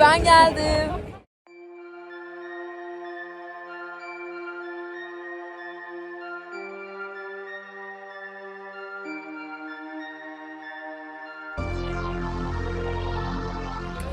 Ben geldim.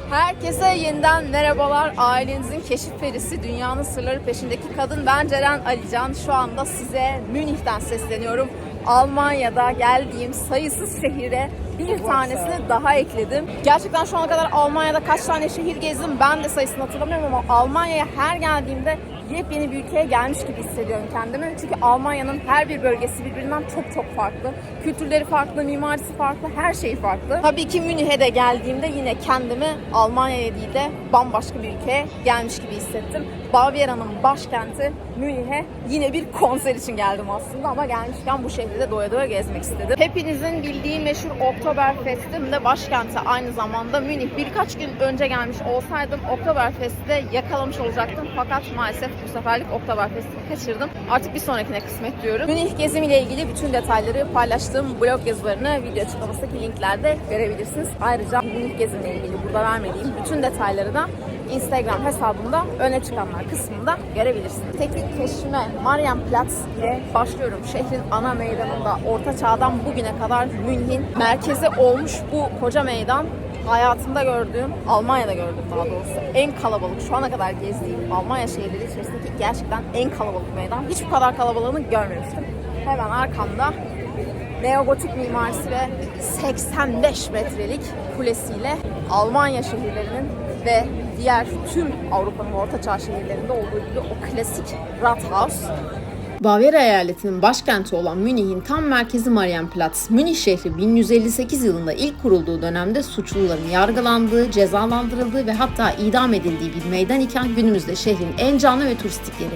Herkese yeniden merhabalar. Ailenizin keşif perisi, dünyanın sırları peşindeki kadın. Ben Ceren Alican. Şu anda size Münih'ten sesleniyorum. Almanya'da geldiğim sayısız şehire bir tanesini daha ekledim. Gerçekten şu ana kadar Almanya'da kaç tane şehir gezdim ben de sayısını hatırlamıyorum ama Almanya'ya her geldiğimde yepyeni bir ülkeye gelmiş gibi hissediyorum kendimi. Çünkü Almanya'nın her bir bölgesi birbirinden çok çok farklı. Kültürleri farklı, mimarisi farklı, her şeyi farklı. Tabii ki Münih'e de geldiğimde yine kendimi Almanya'ya değil de bambaşka bir ülkeye gelmiş gibi hissettim. Bavyera'nın başkenti Münih'e yine bir konser için geldim aslında ama gelmişken bu şehri de doya doya gezmek istedim. Hepinizin bildiği meşhur Oktoberfest'in de başkenti aynı zamanda Münih. Birkaç gün önce gelmiş olsaydım Oktoberfest'i de yakalamış olacaktım fakat maalesef bu seferlik Oktoberfest'i kaçırdım. Artık bir sonrakine kısmet diyorum. Münih gezim ile ilgili bütün detayları paylaştığım blog yazılarını video açıklamasındaki linklerde görebilirsiniz. Ayrıca Münih gezimle ilgili burada vermediğim bütün detayları da Instagram hesabımda öne çıkanlar kısmında görebilirsiniz. Teknik keşfime Marienplatz ile başlıyorum. Şehrin ana meydanında orta çağdan bugüne kadar Münih'in merkezi olmuş bu koca meydan hayatımda gördüğüm, Almanya'da gördüğüm daha doğrusu en kalabalık, şu ana kadar gezdiğim Almanya şehirleri içerisindeki gerçekten en kalabalık meydan. Hiç bu kadar kalabalığını görmemiştim. Hemen arkamda neogotik mimarisi ve 85 metrelik kulesiyle Almanya şehirlerinin ve diğer tüm Avrupa'nın ortaçağ şehirlerinde olduğu gibi o klasik Rathaus Bavyera eyaletinin başkenti olan Münih'in tam merkezi Marienplatz, Münih şehri 1158 yılında ilk kurulduğu dönemde suçluların yargılandığı, cezalandırıldığı ve hatta idam edildiği bir meydan iken günümüzde şehrin en canlı ve turistik yeri.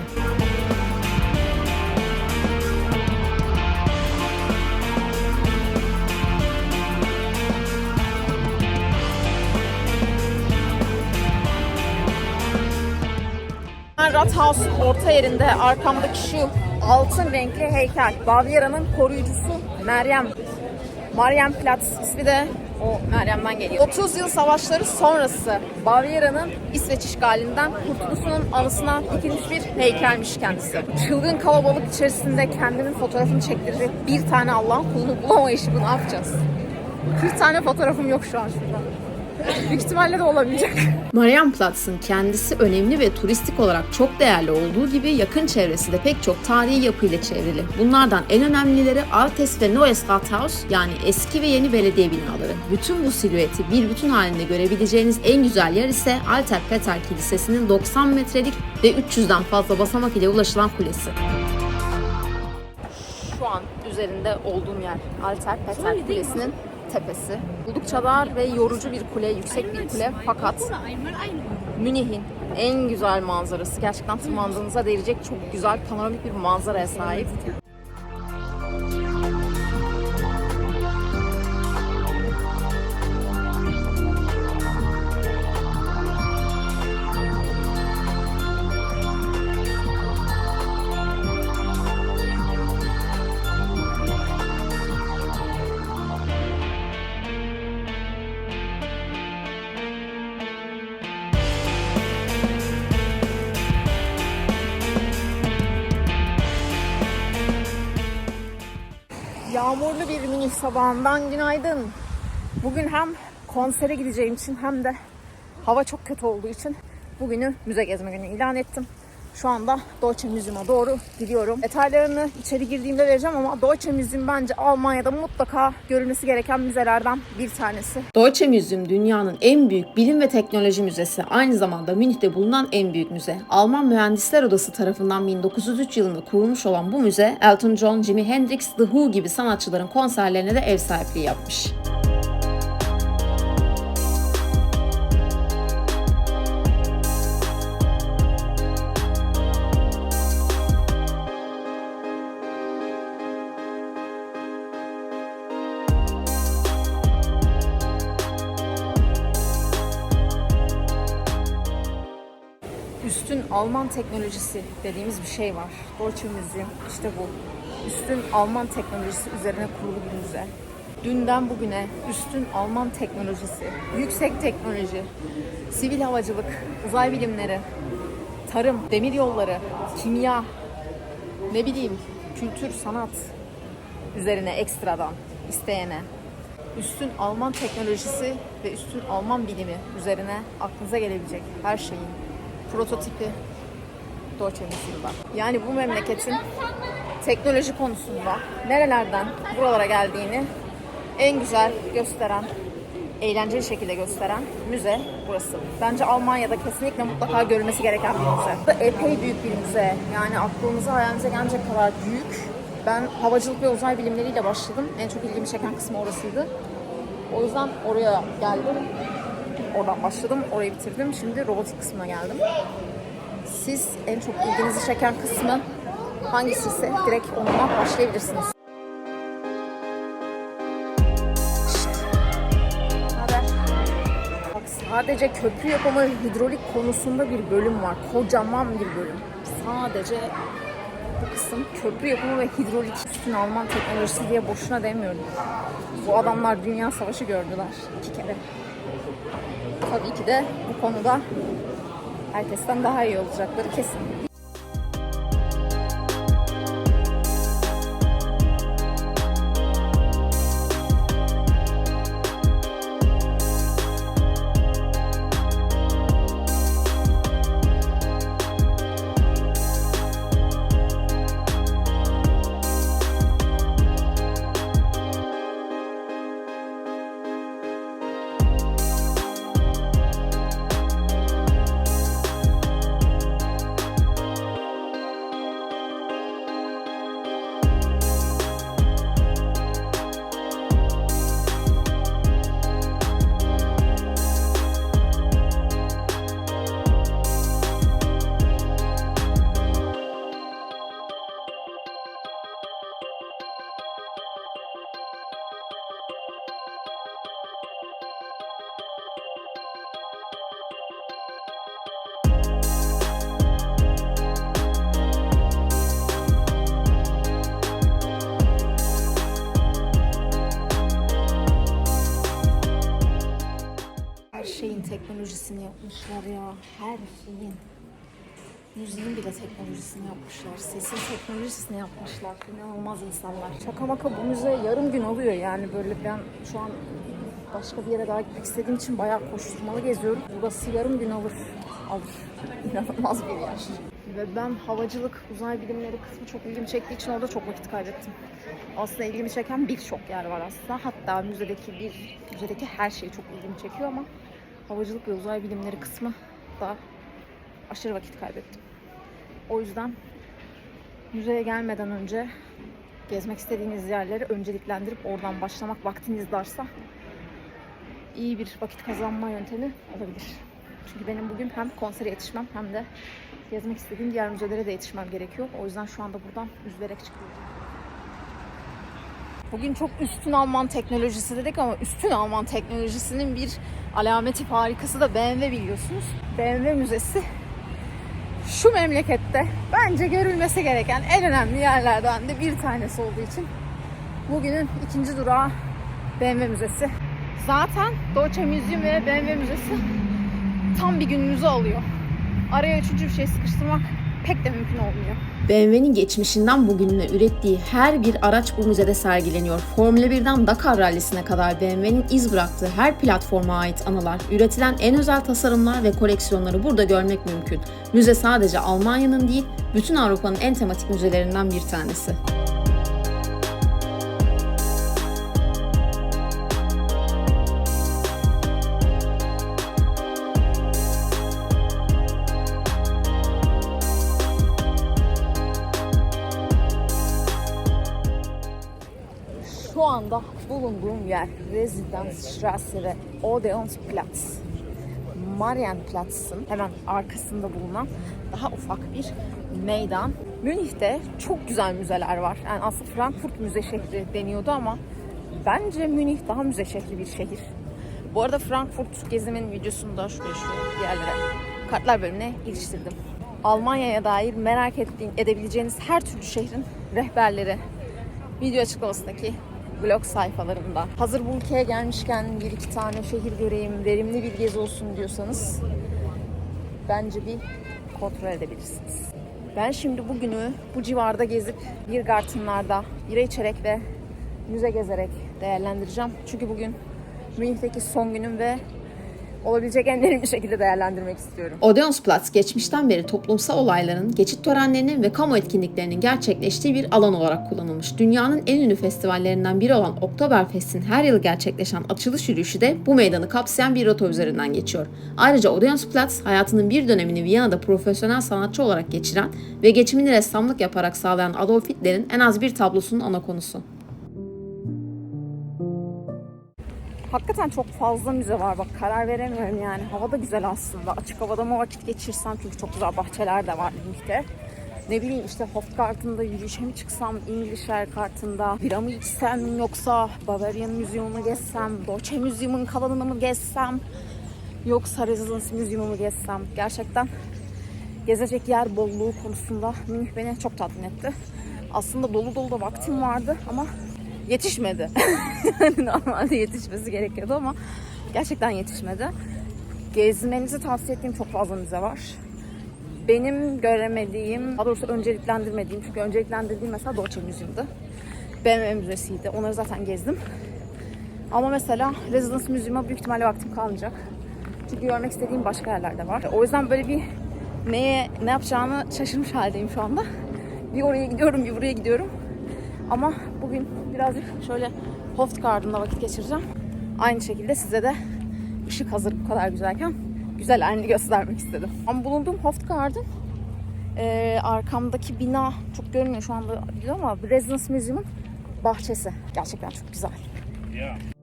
Rathaus orta yerinde arkamdaki şu altın renkli heykel. Bavyera'nın koruyucusu Meryem. Marienplatz ismi de o Meryem'den geliyor. 30 yıl savaşları sonrası Bavyera'nın İsveç işgalinden kurtuluşunun anısına dikilmiş bir heykelmiş kendisi. Çılgın kalabalık içerisinde kendimin fotoğrafını çektirecek bir tane Allah'ın kulunu bulamayışı bu ne yapacağız? 40 tane fotoğrafım yok şu an şurada. Büyük ihtimalle de olamayacak. Marienplatz'ın kendisi önemli ve turistik olarak çok değerli olduğu gibi yakın çevresi de pek çok tarihi yapıyla çevrili. Bunlardan en önemlileri Altes ve Neues Rathaus yani eski ve yeni belediye binaları. Bütün bu silüeti bir bütün halinde görebileceğiniz en güzel yer ise Alter Peter Kilisesi'nin 90 metrelik ve 300'den fazla basamak ile ulaşılan kulesi. şu an üzerinde olduğum yer Alter Peter Kulesi'nin tepesi. Oldukça dar ve yorucu bir kule, yüksek bir kule fakat Münih'in en güzel manzarası. Gerçekten tırmandığınıza değecek çok güzel panoramik bir manzaraya sahip. Münih sabahından günaydın. Bugün hem konsere gideceğim için hem de hava çok kötü olduğu için bugünü müze gezme günü ilan ettim. Şu anda Deutsche Museum'a doğru gidiyorum. Detaylarını içeri girdiğimde vereceğim ama Deutsche Museum bence Almanya'da mutlaka görülmesi gereken müzelerden bir tanesi. Deutsche Museum dünyanın en büyük bilim ve teknoloji müzesi. Aynı zamanda Münih'te bulunan en büyük müze. Alman Mühendisler Odası tarafından 1903 yılında kurulmuş olan bu müze, Elton John, Jimi Hendrix, The Who gibi sanatçıların konserlerine de ev sahipliği yapmış. Alman teknolojisi dediğimiz bir şey var. Deutsche Museum işte bu. Üstün Alman teknolojisi üzerine kurulu bir müze. Dünden bugüne üstün Alman teknolojisi, yüksek teknoloji, sivil havacılık, uzay bilimleri, tarım, demir yolları, kimya, ne bileyim kültür, sanat üzerine ekstradan isteyene üstün Alman teknolojisi ve üstün Alman bilimi üzerine aklınıza gelebilecek her şeyin prototipi Deutsche Museum'da. Yani bu memleketin teknoloji konusunda nerelerden buralara geldiğini en güzel gösteren, eğlenceli şekilde gösteren müze burası. Bence Almanya'da kesinlikle mutlaka görülmesi gereken bir müze. Bu epey büyük bir müze. Yani aklınıza hayalinize gelecek kadar büyük. Ben havacılık ve uzay bilimleriyle başladım. En çok ilgimi çeken kısmı orasıydı. O yüzden oraya geldim. Oradan başladım, orayı bitirdim. Şimdi robotik kısmına geldim. Siz en çok ilginizi çeken kısmı hangisi ise direkt onunla başlayabilirsiniz. Bak sadece köprü yapımı hidrolik konusunda bir bölüm var. Kocaman bir bölüm. Sadece bu kısım köprü yapımı ve hidrolik üstün Alman teknolojisi diye boşuna demiyorum. Bu adamlar dünya savaşı gördüler iki kere. Tabii ki de bu konuda herkesten daha iyi olacakları kesin. Şeyin teknolojisini yapmışlar ya. Her şeyin. Müziğin bile teknolojisini yapmışlar. Sesin teknolojisini yapmışlar. İnanılmaz insanlar. Şaka maka bu müze yarım gün alıyor yani böyle ben şu an başka bir yere daha gitmek istediğim için bayağı koşturmalı geziyorum. Burası yarım gün alır. Alır. İnanılmaz bir yer. Ve ben havacılık, uzay bilimleri kısmı çok ilgimi çektiği için orada çok vakit kaybettim. Aslında ilgimi çeken birçok yer var aslında. Hatta müzedeki bir, müzedeki her şey çok ilgimi çekiyor ama havacılık ve uzay bilimleri kısmı da aşırı vakit kaybettim. O yüzden müzeye gelmeden önce gezmek istediğiniz yerleri önceliklendirip oradan başlamak vaktiniz varsa iyi bir vakit kazanma yöntemi olabilir. Çünkü benim bugün hem konsere yetişmem hem de gezmek istediğim diğer müzelere de yetişmem gerekiyor. O yüzden şu anda buradan üzülerek çıkıyorum. Bugün çok üstün Alman teknolojisi dedik ama üstün Alman teknolojisinin bir alameti farikası da BMW biliyorsunuz. BMW Müzesi şu memlekette bence görülmesi gereken en önemli yerlerden de bir tanesi olduğu için bugünün ikinci durağı BMW Müzesi. Zaten Deutsche Museum ve BMW Müzesi tam bir gününüzü alıyor. Araya üçüncü bir şey sıkıştırmak pek de mümkün olmuyor. BMW'nin geçmişinden bugününe ürettiği her bir araç bu müzede sergileniyor. Formula 1'den Dakar rallisine kadar BMW'nin iz bıraktığı her platforma ait anılar, üretilen en özel tasarımlar ve koleksiyonları burada görmek mümkün. Müze sadece Almanya'nın değil, bütün Avrupa'nın en tematik müzelerinden bir tanesi. Bulunduğum yer Residenzstraße ve Odeonsplatz. Marienplatz'ın hemen arkasında bulunan daha ufak bir meydan. Münih'te çok güzel müzeler var. Yani aslında Frankfurt müze şehri deniyordu ama bence Münih daha müze şehri bir şehir. Bu arada Frankfurt gezimin videosunu da şuraya bir yerlere kartlar bölümüne iliştirdim. Almanya'ya dair merak ettiğin, edebileceğiniz her türlü şehrin rehberleri video açıklamasındaki blog sayfalarında. Hazır bu ülkeye gelmişken bir iki tane şehir göreyim, verimli bir gezi olsun diyorsanız bence bir kontrol edebilirsiniz. Ben şimdi bugünü bu civarda gezip bir gartınlarda bira içerek ve müze gezerek değerlendireceğim. Çünkü bugün Münih'teki son günüm ve olabilecek en verimli şekilde değerlendirmek istiyorum. Odeonsplatz geçmişten beri toplumsal olayların, geçit törenlerinin ve kamu etkinliklerinin gerçekleştiği bir alan olarak kullanılmış. Dünyanın en ünlü festivallerinden biri olan Oktoberfest'in her yıl gerçekleşen açılış yürüyüşü de bu meydanı kapsayan bir rota üzerinden geçiyor. Ayrıca Odeonsplatz hayatının bir dönemini Viyana'da profesyonel sanatçı olarak geçiren ve geçimini ressamlık yaparak sağlayan Adolf Hitler'in en az bir tablosunun ana konusu. Hakikaten çok fazla müze var bak karar veremiyorum yani. Hava da güzel aslında. Açık havada mı vakit geçirsem çünkü çok güzel bahçeler de var Münih'te. Ne bileyim işte Hofgarten'da yürüyüşe mi çıksam, İngiliz kartında bira mı içsem yoksa Bavarian Müziği'ni gezsem, Deutsche Museum'un kalanını mı gezsem yoksa Residence Museum'u mu gezsem. Gerçekten gezecek yer bolluğu konusunda Münih beni çok tatmin etti. Aslında dolu dolu da vaktim vardı ama yetişmedi. Normalde yetişmesi gerekiyordu ama gerçekten yetişmedi. Gezmenizi tavsiye ettiğim çok fazla müze var. Benim göremediğim, daha doğrusu önceliklendirmediğim, çünkü önceliklendirdiğim mesela Dolce Müziği'ydi. BMW Müzesi'ydi. Onları zaten gezdim. Ama mesela Residence Müziği'me büyük ihtimalle vaktim kalmayacak. Çünkü görmek istediğim başka yerler de var. O yüzden böyle bir neye ne yapacağımı şaşırmış haldeyim şu anda. Bir oraya gidiyorum, bir buraya gidiyorum. Ama bugün birazcık şöyle Hofgarten'da vakit geçireceğim. Aynı şekilde size de ışık hazır bu kadar güzelken güzel halini göstermek istedim. Ama bulunduğum Hofgarten e, arkamdaki bina çok görünmüyor şu anda biliyor ama Residence Museum'un bahçesi. Gerçekten çok güzel. Şimdi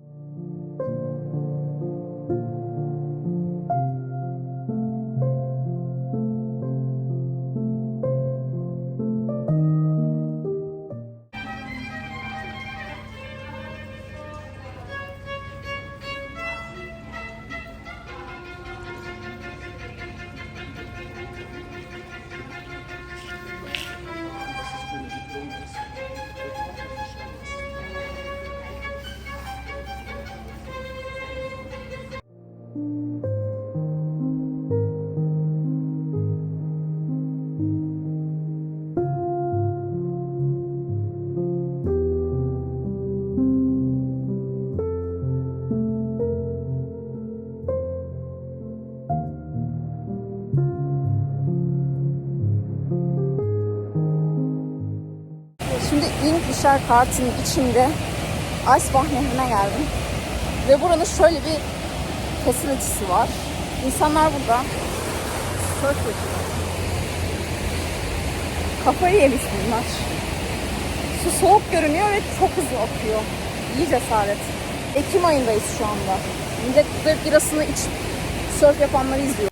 İnkişer Kart'ın içinde Eisbach Nehri'ne geldim. Ve buranın şöyle bir facility'si var. İnsanlar burada surf. Kafayı yemiş bunlar. Su soğuk görünüyor ve çok hızlı akıyor. İyi cesaret. Ekim ayındayız şu anda. Millet burada birasını içip surf yapanları izliyor.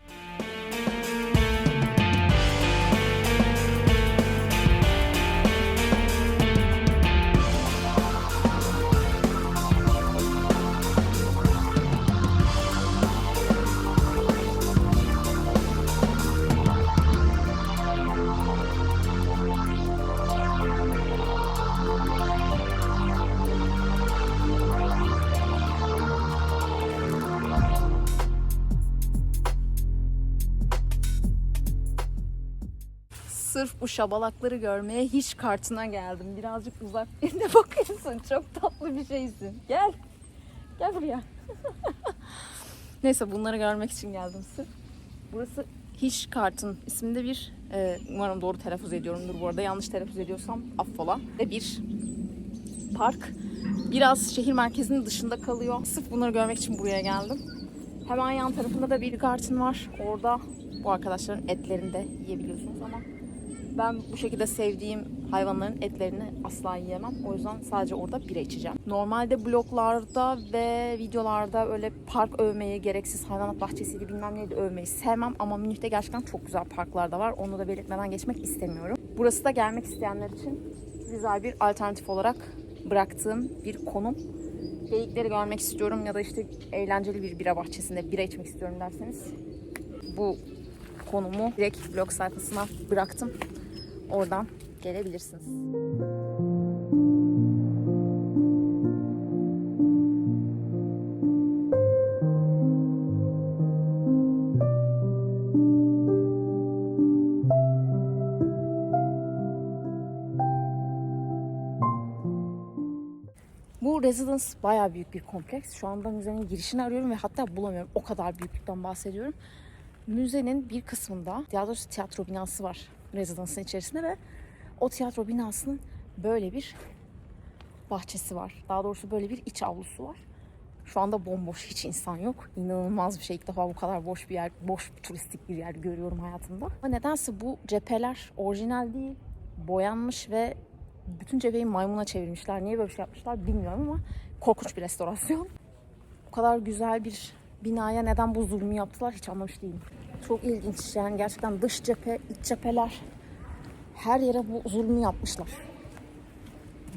Şabalakları görmeye hiç kartına geldim. Birazcık uzak ne bakıyorsun? Çok tatlı bir şeysin. Gel. Gel buraya. Neyse bunları görmek için geldim sırf. Burası Hiç Kartın isminde bir e, umarım doğru telaffuz ediyorumdur bu arada. Yanlış telaffuz ediyorsam affola. Ve bir park. Biraz şehir merkezinin dışında kalıyor. Sırf bunları görmek için buraya geldim. Hemen yan tarafında da bir garden var. Orada bu arkadaşların etlerini de yiyebiliyorsunuz ama ben bu şekilde sevdiğim hayvanların etlerini asla yiyemem. O yüzden sadece orada bira içeceğim. Normalde bloglarda ve videolarda öyle park övmeyi, gereksiz hayvanat bahçesiydi bilmem neydi övmeyi sevmem. Ama Münih'te gerçekten çok güzel parklar da var. Onu da belirtmeden geçmek istemiyorum. Burası da gelmek isteyenler için güzel bir alternatif olarak bıraktığım bir konum. Geyikleri görmek istiyorum ya da işte eğlenceli bir bira bahçesinde bira içmek istiyorum derseniz bu konumu direkt blog sayfasına bıraktım. Oradan gelebilirsiniz. Bu residence baya büyük bir kompleks. Şu anda müzenin girişini arıyorum ve hatta bulamıyorum. O kadar büyüklükten bahsediyorum. Müzenin bir kısmında, daha tiyatro binası var. Residence'ın içerisinde ve o tiyatro binasının böyle bir bahçesi var. Daha doğrusu böyle bir iç avlusu var. Şu anda bomboş hiç insan yok. İnanılmaz bir şey. İlk defa bu kadar boş bir yer, boş turistik bir yer görüyorum hayatımda. Ama nedense bu cepheler orijinal değil, boyanmış ve bütün cepheyi maymuna çevirmişler. Niye böyle bir şey yapmışlar bilmiyorum ama korkunç bir restorasyon. Bu kadar güzel bir binaya neden bu zulmü yaptılar hiç anlamış değilim. Çok ilginç yani gerçekten dış cephe, iç cepheler her yere bu zulmü yapmışlar.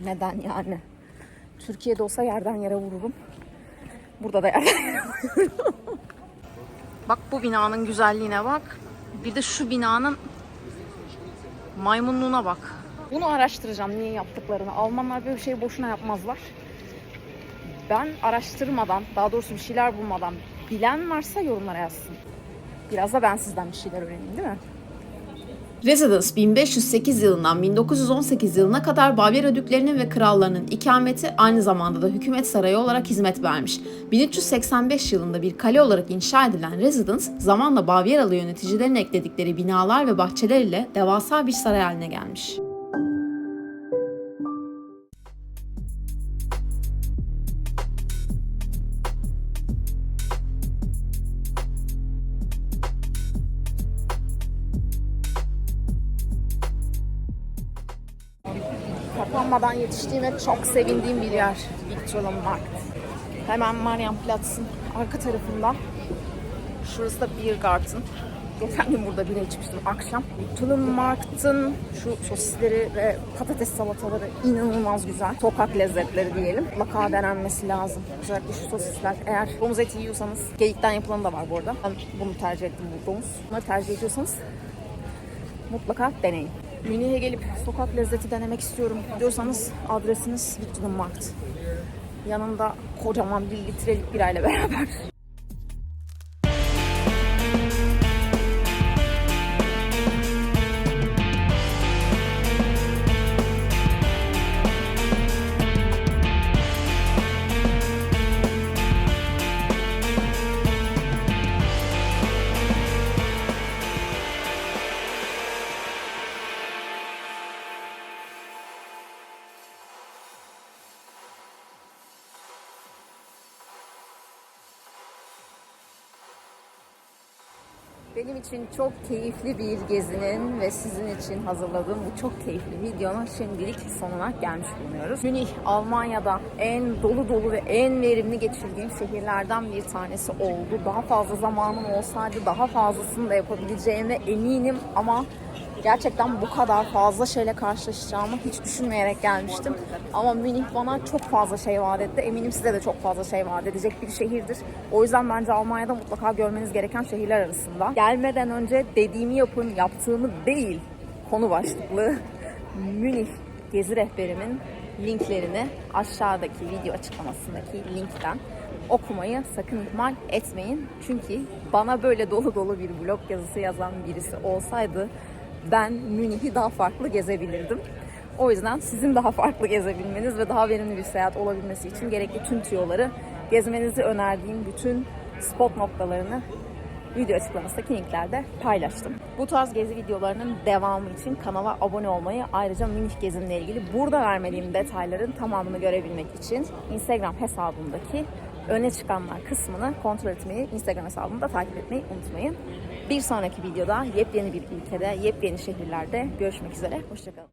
Neden yani? Türkiye'de olsa yerden yere vururum. Burada da yerden yere bak bu binanın güzelliğine bak. Bir de şu binanın maymunluğuna bak. Bunu araştıracağım niye yaptıklarını. Almanlar böyle şeyi boşuna yapmazlar. Ben araştırmadan, daha doğrusu bir şeyler bulmadan bilen varsa yorumlara yazsın. Biraz da ben sizden bir şeyler öğreneyim değil mi? Residence 1508 yılından 1918 yılına kadar Bavyera düklerinin ve krallarının ikameti aynı zamanda da hükümet sarayı olarak hizmet vermiş. 1385 yılında bir kale olarak inşa edilen Residence zamanla Bavyeralı yöneticilerin ekledikleri binalar ve bahçeler ile devasa bir saray haline gelmiş. Kapanmadan yetiştiğime çok sevindiğim bir yer. Victualenmarkt. Hemen Marienplatz'ın arka tarafında. Şurası da Biergarten. Geçen gün burada bira içmiştim akşam. Victualenmarkt'ın şu sosisleri ve patates salataları inanılmaz güzel. Sokak lezzetleri diyelim. Mutlaka denenmesi lazım. Özellikle şu sosisler. Eğer domuz eti yiyorsanız, geyikten yapılanı da var bu arada. Ben bunu tercih ettim bu domuz. Bunları tercih ediyorsanız mutlaka deneyin. Münih'e gelip sokak lezzeti denemek istiyorum diyorsanız adresiniz Victualenmarkt. Yanında kocaman bir litrelik birayla beraber. İçin çok keyifli bir gezinin ve sizin için hazırladığım bu çok keyifli videonun şimdilik sonuna gelmiş bulunuyoruz. Münih, Almanya'da en dolu dolu ve en verimli geçirdiğim şehirlerden bir tanesi oldu. Daha fazla zamanım olsaydı daha fazlasını da yapabileceğime eminim ama gerçekten bu kadar fazla şeyle karşılaşacağımı hiç düşünmeyerek gelmiştim. Ama Münih bana çok fazla şey vaat etti. Eminim size de çok fazla şey vaat edecek bir şehirdir. O yüzden bence Almanya'da mutlaka görmeniz gereken şehirler arasında. Gelmeden önce dediğimi yapın, yaptığımı değil konu başlıklı Münih gezi rehberimin linklerini aşağıdaki video açıklamasındaki linkten okumayı sakın ihmal etmeyin. Çünkü bana böyle dolu dolu bir blog yazısı yazan birisi olsaydı ben Münih'i daha farklı gezebilirdim. O yüzden sizin daha farklı gezebilmeniz ve daha verimli bir seyahat olabilmesi için gerekli tüm tüyoları gezmenizi önerdiğim bütün spot noktalarını video açıklamasındaki linklerde paylaştım. Bu tarz gezi videolarının devamı için kanala abone olmayı ayrıca Münih gezimle ilgili burada vermediğim detayların tamamını görebilmek için Instagram hesabımdaki öne çıkanlar kısmını kontrol etmeyi, Instagram hesabımda takip etmeyi unutmayın. Bir sonraki videoda yepyeni bir ülkede, yepyeni şehirlerde görüşmek üzere. Hoşçakalın.